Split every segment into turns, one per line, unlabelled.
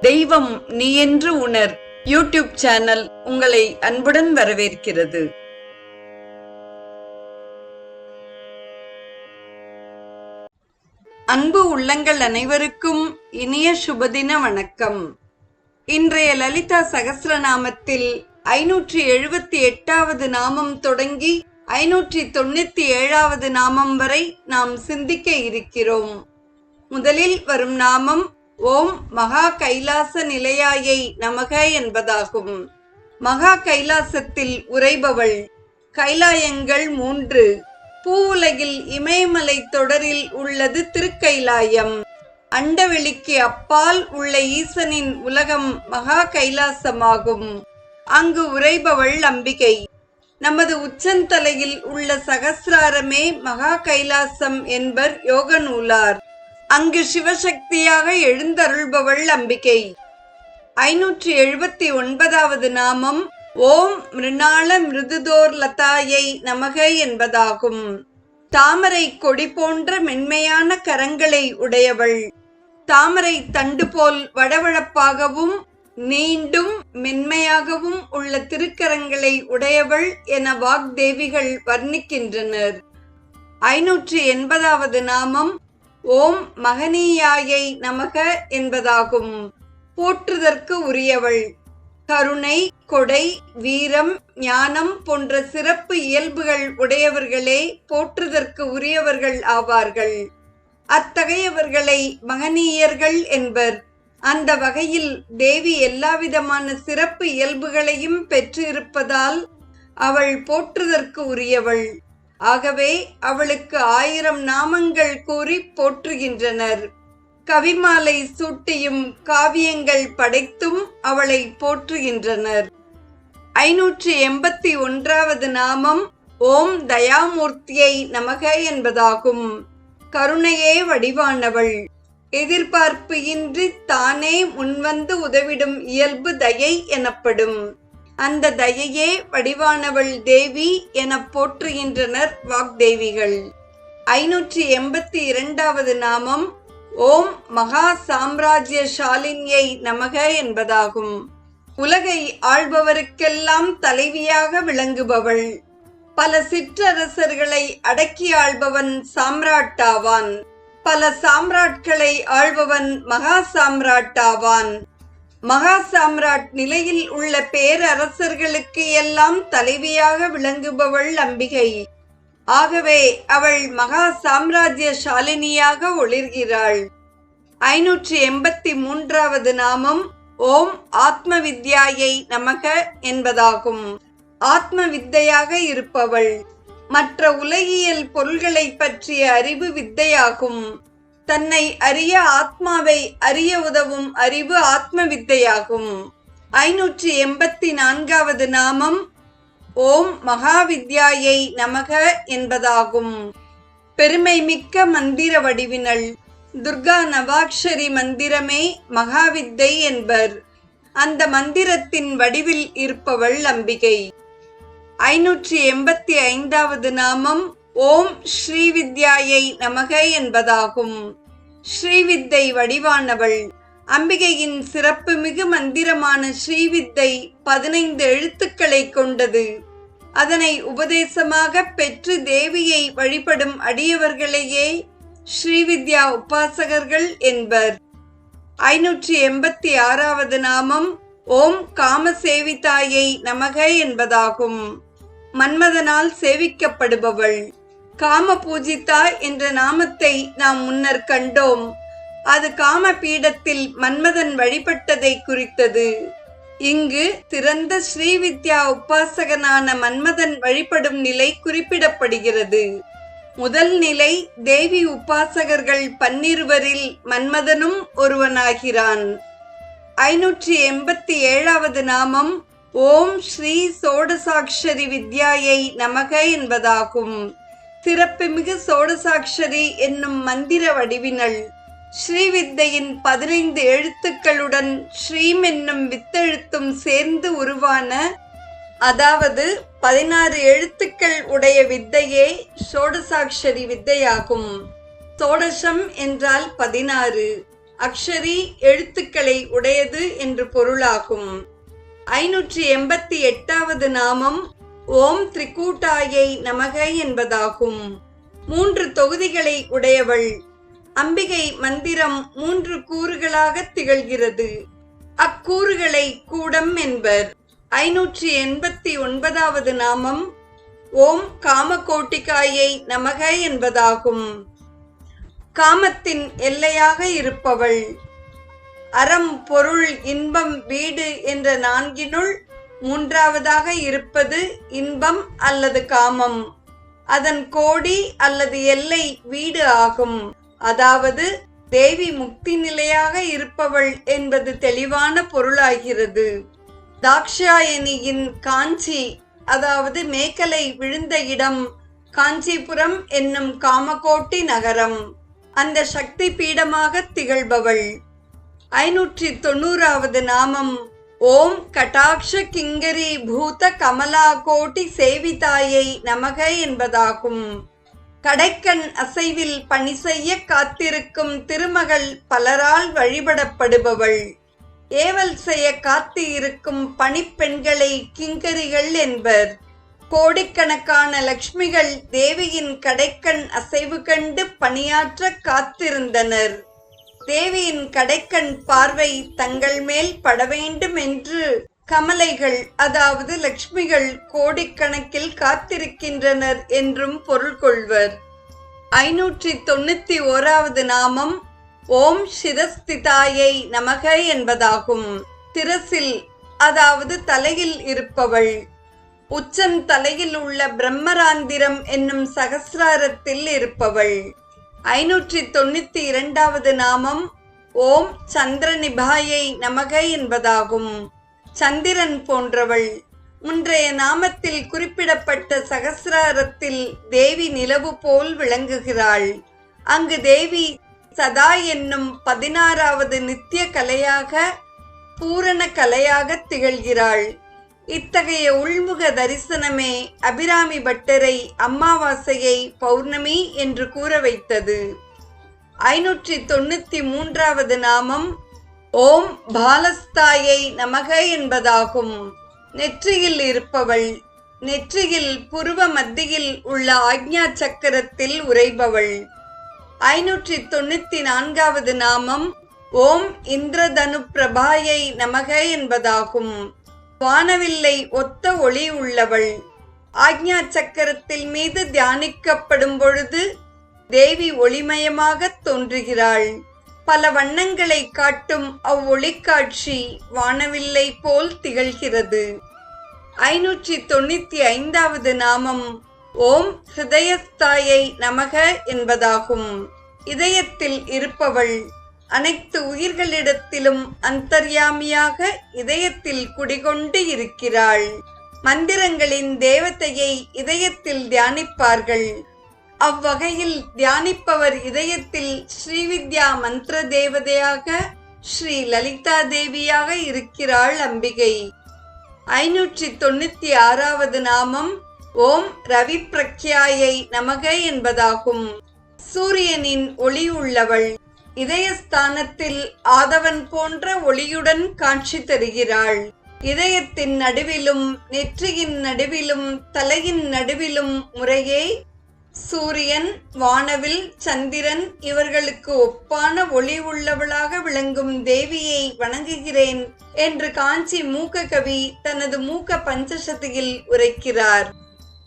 தெய்வம் நீ என்று உணர். யூடியூப் சேனல் உங்களை அன்புடன் வரவேற்கிறது. அன்பு உள்ளங்கள் அனைவருக்கும் இனிய சுபதின வணக்கம். இன்றைய லலிதா சகசிரநாமத்தில் ஐநூற்றி எழுபத்தி எட்டாவது நாமம் தொடங்கி ஐநூற்றி தொண்ணூத்தி ஏழாவது நாமம் வரை நாம் சிந்திக்க இருக்கிறோம். முதலில் வரும் நாமம் ஓம் மகா கைலாச நிலையாயை நமக என்பதாகும். மகா கைலாசத்தில் உறைபவள் கைலாயங்கள் மூன்று. பூவுலகில் இமயமலை தொடரில் உள்ளது திருக்கைலாயம். அண்டவெளிக்கு அப்பால் உள்ள ஈசனின் உலகம் மகா கைலாசமாகும். அங்கு உறைபவள் அம்பிகை. நமது உச்சந்தலையில் உள்ள சகசிராரமே மகா கைலாசம் என்பர் யோக நூலார் அங்கு சிவசக்தியாக எழுந்தருள்பவள் அம்பிகை. ஐநூற்றி எழுபத்தி ஒன்பதாவது நாமம் ஓம் மிருணாள மிருதுதோர் லதாயை நமக என்பதாகும். தாமரை கொடி போன்ற மென்மையான கரங்களை உடையவள். தாமரை தண்டு போல் வடவழப்பாகவும் நீண்டும் மென்மையாகவும் உள்ள திருக்கரங்களை உடையவள் என வாக்தேவிகள் வர்ணிக்கின்றனர். ஐநூற்றி எண்பதாவது நாமம் ஓம் மகனீயாயை நமக என்பதாகும். போற்றுதற்கு உரியவள். கருணை கொடை வீரம் ஞானம் போன்ற சிறப்பு இயல்புகள் உடையவர்களே போற்றுதற்கு உரியவர்கள் ஆவார்கள். அத்தகையவர்களை மகனீயர்கள் என்பர். அந்த வகையில் தேவி எல்லாவிதமான சிறப்பு இயல்புகளையும் பெற்றிருப்பதால் அவள் போற்றுதற்கு உரியவள். ஆகவே அவளுக்கு ஆயிரம் நாமங்கள் கூறி போற்றுகின்றனர். கவிமாலை சூட்டியும் காவியங்கள் படைத்தும் அவளை போற்றுகின்றனர். ஐநூற்றி எண்பத்தி ஒன்றாவது நாமம் ஓம் தயாமூர்த்தியை நமக என்பதாகும். கருணையே வடிவானவள். எதிர்பார்ப்பு இன்றி தானே முன்வந்து உதவிடும் இயல்பு தயை எனப்படும். அந்த தயையே வடிவானவள் தேவி என போற்றுகின்றனர் வாக்தேவிகள். ஐநூற்றி எண்பத்தி இரண்டாவது நாமம் ஓம் மகா சாம்ராஜ்ய ஷாலின்யை நமக என்பதாகும். உலகை ஆள்பவருக்கெல்லாம் தலைவியாக விளங்குபவள். பல சிற்றரசர்களை அடக்கி ஆள்பவன் சாம்ராட்டாவான். பல சாம்ராட்களை ஆள்பவன் மகா சாம்ராட்டாவான். மகா சாம்ராட் நிலையில் உள்ள பேரரசர்களுக்கு எல்லாம் தலைவியாக விளங்குபவள் அம்பிகை. ஆகவே அவள் மகா சாம்ராஜ்ய ஷாலினியாக ஒளிர்கிறாள். ஐநூற்றி எண்பத்தி மூன்றாவது நாமம் ஓம் ஆத்ம வித்யாயை நமக என்பதாகும். ஆத்ம வித்தையாக இருப்பவள். மற்ற உலகியல் பொருள்களை பற்றிய அறிவு வித்தையாகும். தன்னை அறிய ஆத்மாவை அறிய உதவும் அறிவு ஆத்ம வித்தையாகும் ஐநூற்றி எண்பத்தி நான்காவது நாமம் ஓம் மகாவித்யாயை நமக என்பதாகும். பெருமை மிக்க மந்திர வடிவினள் துர்கா நவாக்ஷரி மந்திரமே மகாவித்தை என்பர். அந்த மந்திரத்தின் வடிவில் இருப்பவள் அம்பிகை. ஐநூற்றி எண்பத்தி ஐந்தாவது நாமம் ஓம் ஸ்ரீவித்யாயை நமக என்பதாகும். ஸ்ரீவித்தை வடிவானவள். அம்பிகையின் சிறப்பு மிகு மந்திரமான ஸ்ரீவித்தை பதினைந்து எழுத்துக்களை கொண்டது. அதனை உபதேசமாக பெற்று தேவியை வழிபடும் அடியவர்களையே ஸ்ரீவித்யா உபாசகர்கள் என்பர். ஐநூற்றி எண்பத்தி ஆறாவது நாமம் ஓம் காமசேவிதாயை நமக என்பதாகும். மன்மதனால் சேவிக்கப்படுபவள். காம பூஜிதா என்ற நாமத்தை நாம் முன்னர் கண்டோம். அது காம பீடத்தில் மன்மதன் வழிபட்டதை குறித்தது. இங்கு திறந்த ஸ்ரீவித்யா உபாசகனான மன்மதன் வழிபடும் நிலை குறிப்பிடப்படுகிறது. முதல் நிலை தேவி உபாசகர்கள் பன்னிருவரில் மன்மதனும் ஒருவனாகிறான். ஐநூற்றி எண்பத்தி ஏழாவது நாமம் ஓம் ஸ்ரீ சோடசாட்சரி வித்யாயை நமக என்பதாகும். சிறப்புமிகு சோடசாட்சரி என்னும் மந்திர வடிவினள். ஸ்ரீவித்தையின் பதினைந்து எழுத்துக்களுடன் ஸ்ரீம் என்னும் வித்தெழுத்தும் சேர்ந்து உருவான அதாவது பதினாறு எழுத்துக்கள் உடைய வித்தையே சோடசாட்சரி வித்தையாகும். சோடசம் என்றால் பதினாறு அக்ஷரி எழுத்துக்களை உடையது என்று பொருளாகும். ஐநூற்றி எண்பத்தி எட்டாவது நாமம் ஓம் திரிகூட்டாயை நமக என்பதாகும். மூன்று தொகுதிகளை உடையவள். அம்பிகை மந்திரம் மூன்று கூறுகளாக திகழ்கிறது. அக்கூறுகளை கூடம் என்பர். ஐநூற்றி எண்பத்தி ஒன்பதாவது நாமம் ஓம் காமகோட்டிகாயை நமக என்பதாகும். காமத்தின் எல்லையாக இருப்பவள். அறம் பொருள் இன்பம் வீடு என்ற நான்கினுள் மூன்றாவதாக இருப்பது இன்பம் அல்லது காமம். அதன் கோடி அல்லது எல்லை வீடு ஆகும். அதாவது தேவி முக்தி நிலையாக இருப்பவள் என்பது தெளிவான பொருளாகிறது. தாக்ஷாயணியின் காஞ்சி அதாவது மேக்கலை விழுந்த இடம் காஞ்சிபுரம் என்னும் காமகோட்டி நகரம். அந்த சக்தி பீடமாக திகழ்பவள். ஐநூற்றி தொண்ணூறாவது நாமம். ஓம் கட்டாட்ச கிங்கரி பூத கமலா கோட்டி சேவிதாயை நமக என்பதாகும். கடைக்கண் அசைவில் பணி செய்ய காத்திருக்கும் திருமகள் பலரால் வழிபடப்படுபவள். ஏவல் செய்ய காத்து இருக்கும் பணிப்பெண்களை கிங்கரிகள் என்பர். கோடிக்கணக்கான லக்ஷ்மிகள் தேவியின் கடைக்கண் அசைவு கண்டு பணியாற்ற காத்திருந்தனர். தேவியின் கடைக்கண் பார்வை தங்கள் மேல் பட வேண்டும் என்று கமலைகள் அதாவது லக்ஷ்மிகள் கோடிக்கணக்கில் காத்திருக்கின்றனர் என்றும் பொருள் கொள்வர். ஐநூற்றி தொண்ணூத்தி ஓராவது நாமம் ஓம் சிரஸ்திதாயை நமக என்பதாகும். திரசில் அதாவது தலையில் இருப்பவள். உச்சன் தலையில் உள்ள பிரம்மராந்திரம் என்னும் சகசிராரத்தில் இருப்பவள். ஐநூற்றி தொண்ணூத்தி இரண்டாவது நாமம் ஓம் சந்திரநிபாயை நமக என்பதாகும். சந்திரன் போன்றவள். முன்றைய நாமத்தில் குறிப்பிடப்பட்ட சகசிராரத்தில் தேவி நிலவு போல் விளங்குகிறாள். அங்கு தேவி சதா என்னும் பதினாறாவது நித்திய கலையாக பூரண கலையாக திகழ்கிறாள். இத்தகைய உள்முக தரிசனமே அபிராமி பட்டரை அம்மாவாசையை பௌர்ணமி என்று கூற வைத்தது. ஐநூற்றி தொண்ணூத்தி மூன்றாவது நாமம் ஓம் பாலஸ்தாயை நமக என்பதாகும். நெற்றியில் இருப்பவள் நெற்றியில் புருவ மத்தியில் உள்ள ஆக்ஞா சக்கரத்தில் உரைபவள் ஐநூற்றி தொண்ணூத்தி நான்காவது நாமம் ஓம் இந்திரதனு பிரபாயை நமக என்பதாகும். வானவில்லை ஒத்த ஒளி உள்ளவள். ஆக்ஞா சக்கரத்தில் மீது தியானிக்கப்படும் பொழுது தேவி ஒளிமயமாக தோன்றுகிறாள். பல வண்ணங்களை காட்டும் அவ்வொளிக்காட்சி வானவில்லை போல் திகழ்கிறது. ஐநூற்றி தொண்ணூத்தி ஐந்தாவது நாமம் ஓம் ஹிருதயஸ்தாயை நமக என்பதாகும். இதயத்தில் இருப்பவள் அனைத்து உயிர்களிடத்திலும் அந்தர்யாமியாக இதயத்தில் குடிகொண்டு இருக்கிறாள். மந்திரங்களின் தேவதையை இதயத்தில் தியானிப்பார்கள். அவ்வகையில் தியானிப்பவர் இதயத்தில் ஸ்ரீவித்யா மந்திர தேவதையாக ஸ்ரீ லலிதா தேவியாக இருக்கிறாள் அம்பிகை. ஐநூற்றி தொண்ணூத்தி ஆறாவது நாமம் ஓம் ரவி பிரக்யாயை நமக என்பதாகும். சூரியனின் ஒளி உள்ளவள். இதயஸ்தானத்தில் ஆதவன் போன்ற ஒளியுடன் காட்சி தருகிறாள். இதயத்தின் நடுவிலும் நெற்றியின் நடுவிலும் தலையின் நடுவிலும் முறையே சூரியன் வானவில் சந்திரன் இவர்களுக்கு ஒப்பான ஒளி உள்ளவளாக விளங்கும் தேவியை வணங்குகிறேன் என்று காஞ்சி மூக்க கவி தனது மூக்க பஞ்சசதியில் உரைக்கிறார்.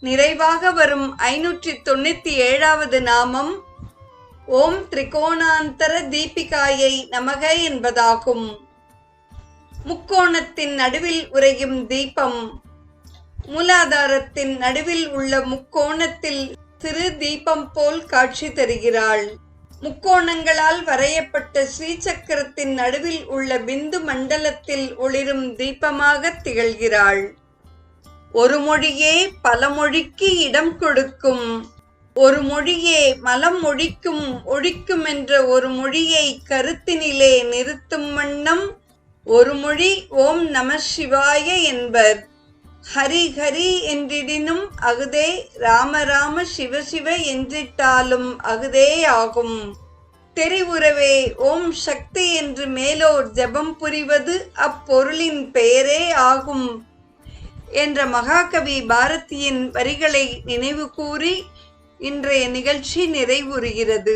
நிறைவாக வரும் ஐநூற்றி தொண்ணூத்தி ஏழாவது நாமம் ஓம் திரிகோணாந்தர தீபிகாயை நமக என்பதாகும். முக்கோணத்தின் நடுவில் உரையும் தீபம் மூலாதாரத்தின் நடுவில் உள்ள முக்கோணத்தில் சிறு தீபம் போல் காட்சி தருகிறாள். முக்கோணங்களால் வரையப்பட்ட ஸ்ரீசக்கரத்தின் நடுவில் உள்ள பிந்து மண்டலத்தில் ஒளிரும் தீபமாக திகழ்கிறாள். ஒரு மொழியே பல மொழிக்கு இடம் கொடுக்கும். ஒரு மொழியே மலம் ஒழிக்கும் ஒழிக்கும் என்ற ஒரு மொழியை கருத்தினிலே நிறுத்தும் வண்ணம் ஒரு மொழி ஓம் நம சிவாய என்பர். ஹரி ஹரி என்றிடினும் அகுதே ராம ராம சிவ சிவ என்றிட்டாலும் அகுதே ஆகும். தெரிவுறவே ஓம் சக்தி என்று மேலோர் ஜெபம் புரிவது அப்பொருளின் பெயரே ஆகும். என்ற மகாகவி பாரதியின் வரிகளை நினைவு கூறி இன்றைய நிகழ்ச்சி நிறைவுறுகிறது.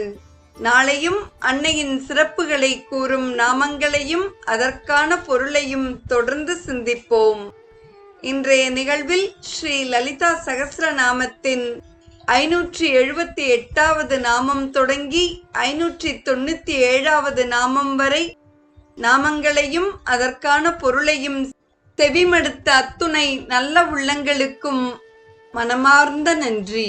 நாளையும் அன்னையின் சிறப்புகளை கூறும் நாமங்களையும் அதற்கான பொருளையும் தொடர்ந்து சிந்திப்போம். இன்றைய நிகழ்வில் ஸ்ரீ லலிதா சகசிரநாமத்தின் ஐநூற்றி எழுபத்தி எட்டாவது நாமம் தொடங்கி ஐநூற்றி தொண்ணூத்தி ஏழாவது நாமம் வரை நாமங்களையும் அதற்கான பொருளையும் செவிமடுத்த அத்துணை நல்ல உள்ளங்களுக்கும் மனமார்ந்த நன்றி.